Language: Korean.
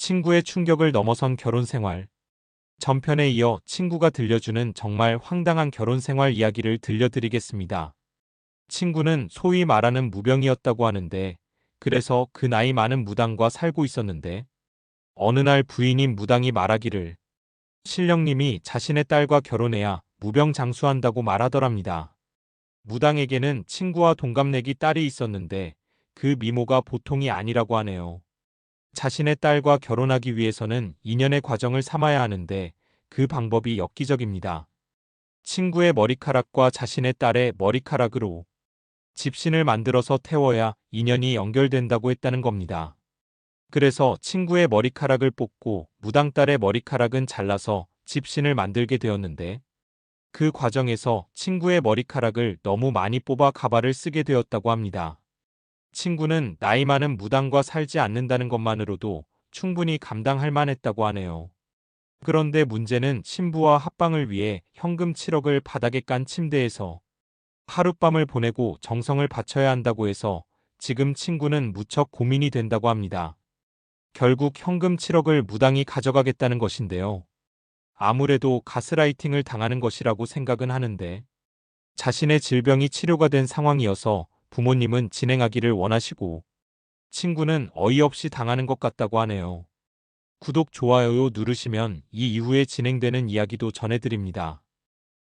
친구의 충격을 넘어선 결혼 생활. 전편에 이어 친구가 들려주는 정말 황당한 결혼 생활 이야기를 들려드리겠습니다. 친구는 소위 말하는 무병이었다고 하는데 그래서 그 나이 많은 무당과 살고 있었는데 어느 날 부인인 무당이 말하기를 신령님이 자신의 딸과 결혼해야 무병 장수한다고 말하더랍니다. 무당에게는 친구와 동갑내기 딸이 있었는데 그 미모가 보통이 아니라고 하네요. 자신의 딸과 결혼하기 위해서는 인연의 과정을 삼아야 하는데 그 방법이 엽기적입니다. 친구의 머리카락과 자신의 딸의 머리카락으로 집신을 만들어서 태워야 인연이 연결된다고 했다는 겁니다. 그래서 친구의 머리카락을 뽑고 무당딸의 머리카락은 잘라서 집신을 만들게 되었는데 그 과정에서 친구의 머리카락을 너무 많이 뽑아 가발을 쓰게 되었다고 합니다. 친구는 나이 많은 무당과 살지 않는다는 것만으로도 충분히 감당할 만했다고 하네요. 그런데 문제는 신부와 합방을 위해 현금 7억을 바닥에 깐 침대에서 하룻밤을 보내고 정성을 바쳐야 한다고 해서 지금 친구는 무척 고민이 된다고 합니다. 결국 현금 7억을 무당이 가져가겠다는 것인데요. 아무래도 가스라이팅을 당하는 것이라고 생각은 하는데 자신의 질병이 치료가 된 상황이어서 부모님은 진행하기를 원하시고 친구는 어이없이 당하는 것 같다고 하네요. 구독, 좋아요 누르시면 이 이후에 진행되는 이야기도 전해드립니다.